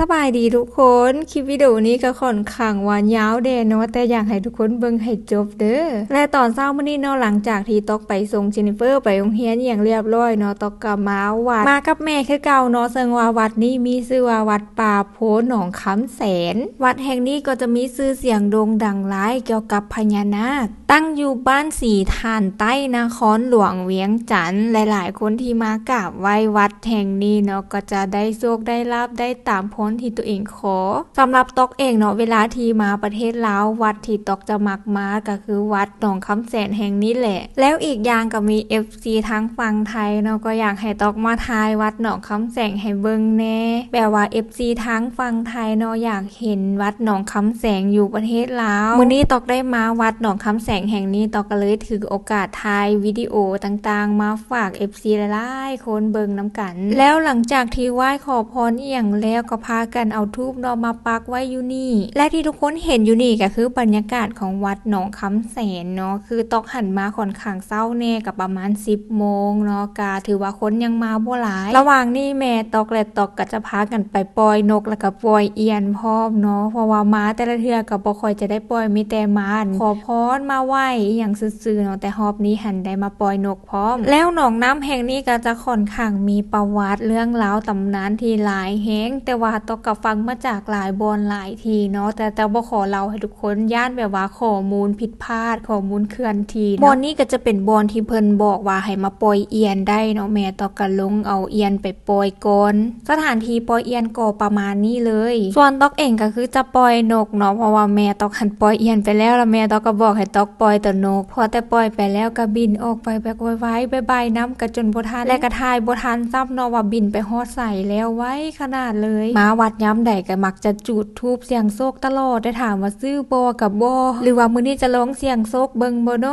สบายดีทุกคน คลิปวิดีโอนี้ก็ค่อนข้างหวานยาวเดเนาะแต่อยากให้ทุกคนเบิ่งให้จบเด้อและตอนเช้ามื้อนี้เนาะหลังจากที่ตอกไปส่งเจนิเฟอร์ไปโรงเรียนอย่างเรียบร้อยเนาะตอกกลับมาวัดมากับแม่คือเก่าเนาะซึ่งว่าวัดนี้มีชื่อว่าวัดป่าโพหนองคำแสน วัดแห่งนี้ก็จะมีชื่อเสียงโด่งดังหลายเกี่ยวกับพญานาค ตั้งอยู่บ้านสีทานใต้นครหลวงเวียงจันทร์หลาย ๆ คนที่มากราบไหว้วัดแห่งนี้เนาะก็จะได้โชคได้ลาบได้ตาม้นที่ตัวเองขอสำหรับตอกเองเนาะเวลาที่มาประเทศลาววัดที่ตอกจะมักมาก็คือวัดหนองคำแสนแห่งนี้แหละ แล้วอีกอย่างก็มี FC ทั้งฝั่งไทยเนาะก็อยากให้ตอกมาทายวัดหนองคำแสงให้เบิ่งแน่แบบว่า FC ทั้งฝั่งไทยเนาะอยากเห็นวัดหนองคำแสงอยู่ประเทศลาวมื้อนี้ตอกได้มาวัดหนองคำแสงแห่งนี้ตอกก็เลยถือโอกาสถ่ายวิดีโอต่างๆ มาฝาก FC หลายๆคนเบิ่งน้ำกัน แล้วหลังจากที่ไหว้ขอพรอหย่างแล้วก็พากันเอาทูบนาะมาปักไว้อยู่นี่ และที่ทุกคนเห็นอยู่นี่ก็คือบรรยากาศของวัดหนองคำแสนเนาะคือตอกหันมาค่อนข้างเศร้าแน่กับประมาณ 10โมงเนาะกาถือว่าคนยังมาบ่หลาย ระหว่างนี้แม่ตอกและตอกก็จะพากันไปปล่อยนกแล้วก็ปล่อยเอียนพร้อมเนาะเพราะว่าม้าแต่ละเทือก็บ่คอยจะได้ปล่อยมีแต่ม้าขอพรมาไหวอย่างซื่อๆเนาะแต่รอบนี้หันได้มาปล่อยนกพร้อม แล้วหนองน้ำแห่งนี้ก็จะค่อนข้างมีประวัติเรื่องราวตำนานที่หลายแฮงแต่ว่าตอกกับฟังมาจากหลายบอนหลายทีเนาะแต่แต่บ่ขอเล่าให้ทุกคนย่านแบบว่าข้อมูลผิดพลาดข้อมูลเคลื่อนทีบอนนี้ก็จะเป็นบอนที่เพิ่นบอกว่าให้มาปล่อยเอียนได้เนาะแม่ตอกก็ลงเอาเอียนไปปล่อยก่อนสถานที่ปล่อยเอียนก็ประมาณนี้เลย ส่วนตอกเองก็คือจะปล่อยนกเนาะเพราะว่าแม่ตอกหันปล่อยเอียนไปแล้วแล้วแม่ตอกก็บอกให้ตอกปล่อยแต่นกพอแต่ปล่อยไปแล้วก็บินออกไปแบบไว้ๆบายน้ำกระจนบ่ทันและกระทายบ่ทันซ้ำเนาะว่าบินไปฮอดใส่แล้วไว้ขนาดเลยมาวัดย้ำใดก็มักจะจุดทูบเสียงโซกตลอดได้ถามว่าซื้อบ่กับบ่หรือว่ามื้อนี้จะร้องเสียงโซกเบิ่งบ่เน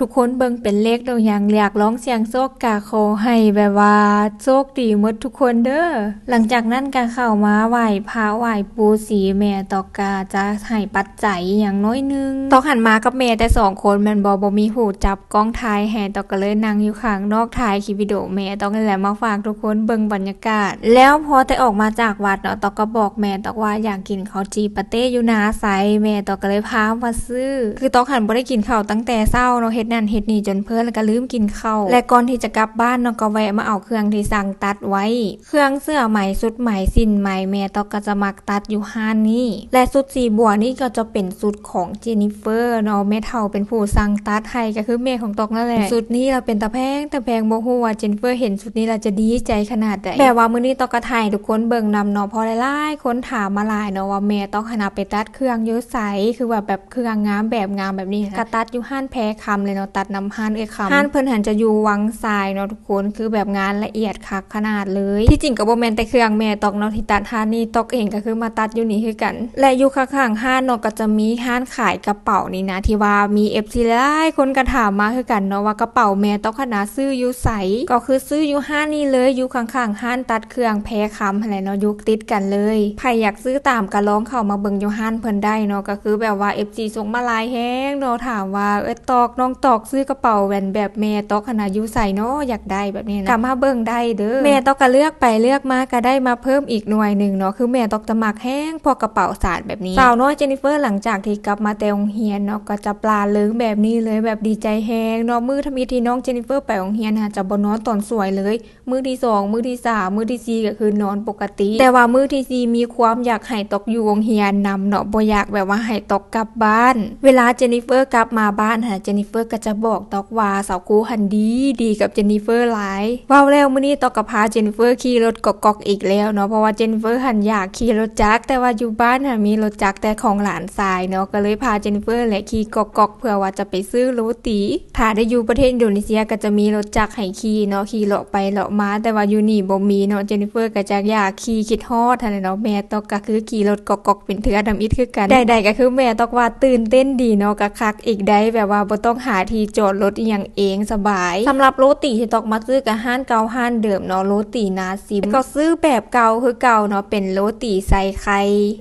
ทุกคนเบิงเป็นเลขเดาอย่างอยากร้องเสียงโซกกะขอให้แบบว่าโชคดีหมดทุกคนเด้อหลังจากนั้นก็เข้ามาไหว้พระไหว้ปูสีแม่ตอกกาจะให้ปัจจัยอย่างน้อยหนึงตอกหันมากับแม่แต่สองคนแม่นบ่บ่มีหูจับกล้องถ่ายแห่ตอกก็เลยนั่งอยู่ข้างนอกถ่ายคลิปวิดีโอแม่ตอกนั่นแหละมาฝากทุกคนเบิงบรรยากาศ แล้วพอแต่ออกมาจากวัดเนาะตอกก็บอกแม่ตอกว่าอยากกินข้าวจีปาเต้อยู่นาไซแม่ตอกก็เลยพามาซื้อ คือตอกหันบ่ได้กินข้าวตั้งแต่เช้าเนาะเฮ็ดนั่นเฮ็ดนี่จนเพิ่นแล้วก็ลืมกินข้าวและก่อนที่จะกลับบ้านเนาะก็แวะมาเอาเครื่องที่สั่งตัดไว้ เครื่องเสื้อใหม่สุดใหม่สิ้นใหม่แม่ตอกก็จะมักตัดอยู่ห้านนี้ และสุดสีบัวนี่ก็จะเป็นสุดของเจนิเฟอร์เนาะแม่เฒ่าเป็นผู้สั่งตัดให้ก็คือแม่ของตอกนั่นแหละสุดนี้เราเป็นตะแพงต่แพงบ่ฮู้ว่าเจนิเฟอร์เห็นสุดนี้เราจะดีใจขนาดใดแบบว่ามื้อนี้ตอกก็ถ่ายทุกคนเบิ่งนำเนาะพอหลายๆ คนถามมาหลายเนาะว่าแม่ต้องขนาดไปตัดเครื่องเยอะใสคือว่าแบบเครื่องงามแบบงามแบบนี้ก็ตัดอยู่ห้านแพ้คำเลยเนาะตัดนำห้านเอ้ยคำห้านเพิ่นหันจะอยู่วังทรายเนาะทุกคนคือแบบงานละเอียดคักขนาดเลย ที่จริงก็บ่แม่นแต่เครื่องแม่ตอกเนาะที่ตัดห้านนี่ตอกเองก็คือมาตัดอยู่นี่คือกัน และอยู่ข้างๆห้านเนาะก็จะมีห้านขายกระเป๋านี่นะที่ว่ามี FC หลายคนก็ถามมาคือกันเนาะว่ากระเป๋าแม่ตอกขนาดซื้ออยู่ใสก็คือซื้ออยู่ห้านนี่เลยอยู่ข้างๆห้านตัดเครื่องแพ้คำอะไรเนาะอยู่ติดกันเลยใครอยากซื้อตามก็ลองเข้ามาเบิงอยู่ห้านเพิ่นได้เนาะก็คือแบบว่า FC ส่งมาลายแฮงเนาะถามว่าเอ้ยตอกน้องตอกซื้อกระเป๋าแหวนแบบแม่ตอกขนาดอยู่ใส่เนาะอยากได้แบบนี้นะกลับมาเบิงได้เด้อแม่ตอกก็เลือกไปเลือกมาก็ได้มาเพิ่มอีกหน่วยหนึ่งเนาะคือแม่ตอกจะมักแห้งพอกระเป๋าสาดแบบนี้สาวน้อยเจนนิเฟอร์หลังจากที่กลับมาแต่โรงเรียนเนาะก็จะปลาเลิงแบบนี้เลยแบบดีใจแฮงเนาะมือทมีที่น้องเจนนิเฟอร์ไปโรงเรียนค่ะจะบ่นอนตอนสวยเลย มือที่สองมือที่สามมือที่สี่ก็คือนอนปกติ แต่ว่ามือที่สีมีความอยากให้ตกอยู่โรงเรียนนำเนาะบ่อยากแบบว่าให้ตกกลับบ้าน เวลาเจนนิเฟอร์กลับมาบ้านค่ะเจนนิเฟอร์ก็จะบอกตอกว่าสาวกูหันดีดีกับเจนนิเฟอร์หลายว้าแล้วมื้อนี้ตอกกับพาเจนนิเฟอร์ขี่รถกอกๆอีกแล้วเนาะเพราะว่าเจนนิเฟอร์หันอยากขี่รถจักรแต่ว่าอยู่บ้านหันมีรถจักรแต่ของหลานชายเนาะก็เลยพาเจนนิเฟอร์และขี่กอกๆเพื่อว่าจะไปซื้อโรตีถ้าได้อยู่ประเทศอินโดนีเซียก็จะมีรถจักรให้ขี่เนาะขี่เลาะไปเลาะมาแต่ว่าอยู่นี่บ่มีเนาะเจนนิเฟอร์ก็จะอยากขี่คิดฮอดหั่นแหละเนาะแม่ตอกก็คือขี่รถกอกๆเป็นเถือดำอิดคือกันใดๆก็คือแม่ตอกว่าตื่นเต้นดีเนาะก็คักอีกได้แบบว่าบ่ต้องหาที่จอดรถอีหยังเองสบายสำหรับโรตีที่ตอกมาซื้อกับห้านเก่าห้านเดิมเนาะโรตีนาซิมก็ซื้อแบบเก่าคือเก่าเนาะเป็นโรตีใส่ไข่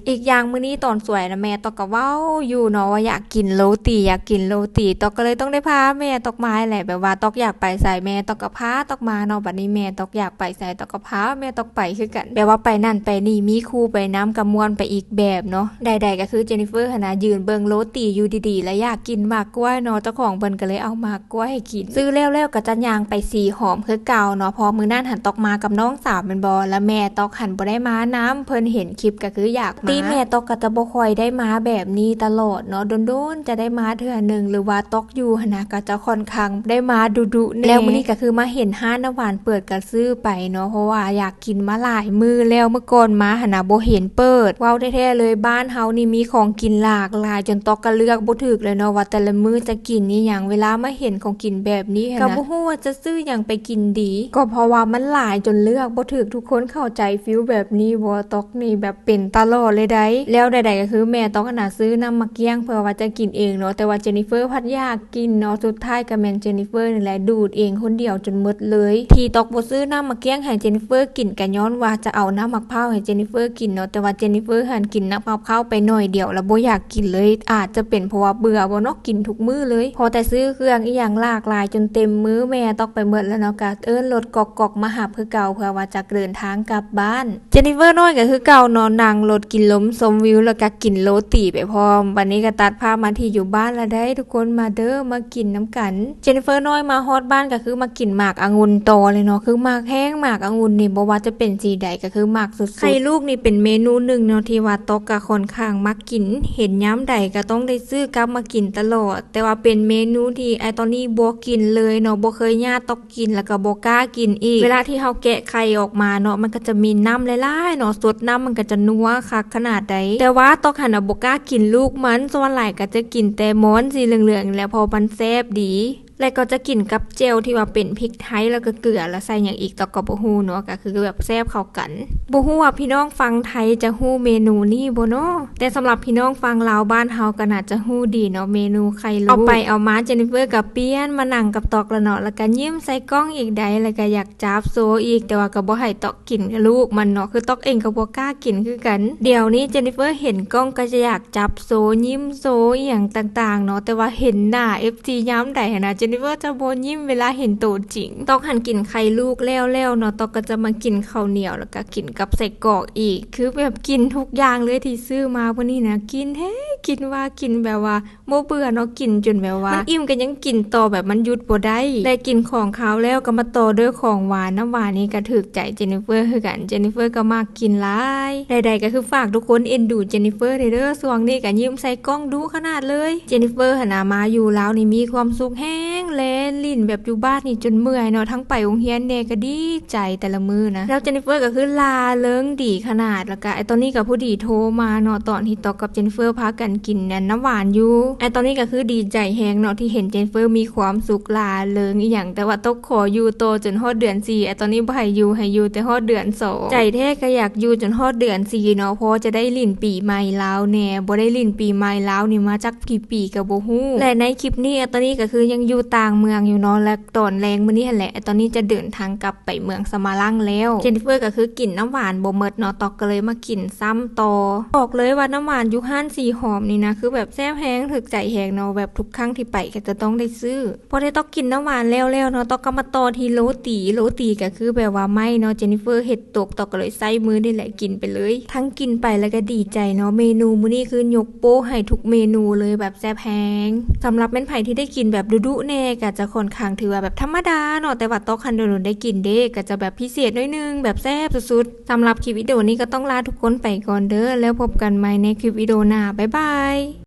อีกอย่างมื้อนี้ตอนสวยนะแม่ตอกก็เว้าอยู่เนาะว่าอยากกินโรตีอยากกินโรตีตอกก็เลยต้องได้พาแม่ตอกมาแหละแบบว่าตอกอยากไปใส่แม่ตอกก็พาตอกมาเนาะบัดนี้แม่ตอกอยากไปใส่ตอกก็พาแม่ตอกไปคือกันแบบว่าไปนั่นไปนี่มีครูไปน้ำกำมวนไปอีกแบบเนาะใดๆก็คือเจนนิเฟอร์หนนายืนเบิงโรตีอยู่ดีๆ แล้วอยากกินหมากกล้วยเนาะเจ้าของเพิ่นก็เลยเอาหมากกล้วยให้กิน ซื้อแล้วๆก็จะยางไปสีหอมคือเก่าเนาะพอมือนั่นหันตอกมากับน้องสาวเป็นบอแล้วแม่ตอกหันบ่ได้มาน้ำเพิ่นเห็นคลิปก็คืออยากมาตีแม่ตอกก็จะบ่ค่อยได้มาแบบนี้ตลอดเนาะโดนๆจะได้มาเทื่อหนึ่งหรือว่าตอกอยู่นะก็จะค่อนข้างได้มาดุๆแน่แล้วมื้อนี้ก็คือมาเห็นห้านหวานเปิดก็ซื้อไปเนาะเพราะว่าอยากกินมาหลายมือแล้วเมื่อก่อนมาหันนะบ่เห็นเปิดเว้าแท้ๆเลยบ้านเฮานี่มีของกินหลากหลายจนตอกก็เลือกบ่ถูกเลยเนาะว่าแต่ละมื้อจะกินนี่หยังเวลามาเห็นของกินแบบนี้หั้นนะก็บ่ฮู้ว่าจะซื้อหยังไปกินดี ก็เพราะว่ามันหลายจนเลือกบ่ถูกทุกคนเข้าใจฟิลแบบนี้บ่ตอกนี่แบบเป็นตลอดเลยได้แล้วใดๆก็คือแม่ตอกขนาดซื้อน้ำมาเกี้ยงเพื่อว่าจะกินเองเนาะแต่ว่าเจนนิเฟอร์พัดอยากกินเนาะสุดท้ายก็แม่นเจนนิเฟอร์นี่แหละดูดเองคนเดียวจนหมดเลย ที่ตอกบ่ซื้อน้ำมาเกี้ยงให้เจนนิเฟอร์กินก็ย้อนว่าจะเอาน้ำมะพร้าวให้เจนนิเฟอร์กินเนาะแต่ว่าเจนนิเฟอร์หันกินน้ำมะพร้าวไปหน่อยเดียวแล้วบ่อยากกินเลย อาจจะเป็นเพราะว่าเบื่อบ่เนาะกินทุกมื้อเลย พอแต่ซื้อเครื่องอีหยังหลากหลายจนเต็มมื้อแม่ต้อกไปหมดแล้วเนาะก็เอิ้นรถกอกๆมาหับคือเก่าเพื่อว่าจะเดินทางกลับบ้านเจนนิเฟอร์น้อยก็คือเก่านอนนั่งรถกินล้มชมวิวแล้วก็กินโรตีไปพร้อมวันนี้ก็ตัดภาพมาที่อยู่บ้านแล้วได้ ทุกคนมาเด้อมากินน้ำกัน เจนนิเฟอร์น้อยมาฮอดบ้านก็คือมากินหมากองุ่นโตเลยเนาะคือหมากแห้งหมากองุ่นนี่บ่ว่าจะเป็นสีใดก็คือหมากสุดๆไข่ลูกนี่เป็นเมนูหนึ่งเนาะที่ว่าตอกกับค่อนข้างมักกิน เห็นย้ำใดก็ต้องได้ซื้อกลับมากินตลอด แต่ว่าเป็นเมนูที่ไอตอนนี้บ่กินเลยเนาะบ่เคยย่าตอกกินแล้วก็บ่กล้ากินอีก เวลาที่เฮาแกะไข่ออกมาเนาะมันก็จะมีน้ำหลายๆเนาะสดน้ำมันก็จะนัวคักขนาดใดแต่ว่าตอกหันน่ะบ่กล้ากินลูกมันส่วนหลายก็จะกินแต่ม้อนสีเหลืองๆแล้วพอมันแซ่บดี แล้วก็จะกินกับเจลที่ว่าเป็นพริกไทยแล้วก็เกลือแล้วใส่อย่างอีกตอกกับบ่ฮู้เนาะก็คือแบบแซ่บเข้ากันบ่ฮู้ว่าพี่น้องฟังไทยจะฮู้เมนูนี้บ่เนาะแต่สำหรับพี่น้องฟังลาวบ้านเฮาก็น่าจะฮู้ดีเนาะเมนูไข่ลูกเอาไปเอามาเจนนิเฟอร์กับเปียนมานั่งกับตอกล้วเนาะแล้วก็ยิ้มใส่กล้องอีกใดแล้วก็อยากจับโซอีกแต่ว่าก็บ่ให้ตอกกินกับลูกมันเนาะคือตอกเองก็บ่กล้ากินคือกัน เดี๋ยวนี้เจนนิเฟอร์เห็นกล้องก็จะอยากจับโซยิ้มโซอย่างต่างๆเนาะแต่ว่าเห็นหน้า FT ย้ำใดนนะเจนนิเฟอร์จะโบ่ยิ้มเวลาเห็นตัวจริง ตอกหันกินไข่ลูกแล้วๆเนาะตอกก็จะมากินข้าวเหนียวแล้วก็กินกับใส่กรอกอีก คือแบบกินทุกอย่างเลยที่ซื้อมาวันนี้นะกินแท้กินว่ากินแบบว่าโมเบื่อเนาะกินจนแบบว่ามันอิ่มกันยังกินต่อแบบมันหยุดบ่ได้ได้กินของเขาแล้วก็มาต่อด้วยของหวานน้ำหวานนี่ก็ถูกใจเจนนิเฟอร์คือกันเจนนิเฟอร์ก็มากกินหลายใดๆก็คือฝากทุกคนเอ็นดูเจนนิเฟอร์เด้อสวงนี่ก็ยิ้มใส่กล้องดูขนาดเลยเจนนิเฟอร์หนามาอยู่แล้วนี่มีความสุขแห้งแลนลิ้นแบบอยู่บ้านนี่จนเมื่อยเนาะทั้งไปโรงเรียนเดก็ดีใจแต่ละมือนะแล้วเจนนิเฟอร์ก็คือลาเลิงดีขนาดแล้วก็ไอตอนนี้กับผู้ดีโทรมาเนาะตอนที่ตอกกับเจนนิเฟอร์พากันกินนั่นน้ำหวานอยู่ไอตอนนี้ก็คือดีใจแฮงเนาะที่เห็นเจนนิเฟอร์มีความสุขลาเลิงอีหยังแต่ว่าตกขออยู่โตจนฮอดเดือน4ไอตอนนี้บ่ให้อยู่ให้อยู่แต่ฮอดเดือน2ใจแท้ก็อยากอยู่จนฮอดเดือน4เนาะเพราะจะได้ลิ้นปีใหม่แลาวแน่บ่ได้ลิ้นปีใหม่แลาวนี่มาจักกี่ปีก็บ่ฮู้และในคลิปนี้ไอตอนนี้ก็คือยังอยู่ต่างเมืองอยู่เนาะและตอนแรงมื้อนี้หั่นแหละไอตอนนี้จะเดินทางกลับไปเมืองสมาลังแล้วเจนนิเฟอร์ก็คือกินน้ำหวานบ่หมดเนาะตอกก็เลยมากินซ้ำต่อบอกเลยว่าน้ำหวานอยู่ห้านสีหอมนี่นะคือแบบแซ่บแฮงถึกใจแฮงเนาะแบบทุกครั้งที่ไปก็จะต้องได้ซื้อพอได้ตอกกินน้ำหวานแล้วๆเนาะตอกก็มาต่อที่โรตีโรตีก็คือแบบว่าไม่เนาะเจนนิเฟอร์เห็ดตกตอกก็เลยใส่มือนี่แหละกินไปเลย ทั้งกินไปแล้วก็ดีใจเนาะเมนูมื้อนี้คือยกโป้ให้ทุกเมนูเลยแบบแซ่บแฮงสำหรับเป็นไผ่ที่ได้กินแบบดุๆแน่ก็จะค่อนข้างถือว่าแบบธรรมดาเนาะแต่ว่าตอกคันโดนได้กินเด้ก็จะแบบพิเศษน้อยนึงแบบแซ่บสุดๆสำหรับคลิปวิดีโอนี้ก็ต้องลาทุกคนไปก่อนเด้อแล้วพบกันใหม่ในคลิปวิดีโอหน้าบ๊ายบาย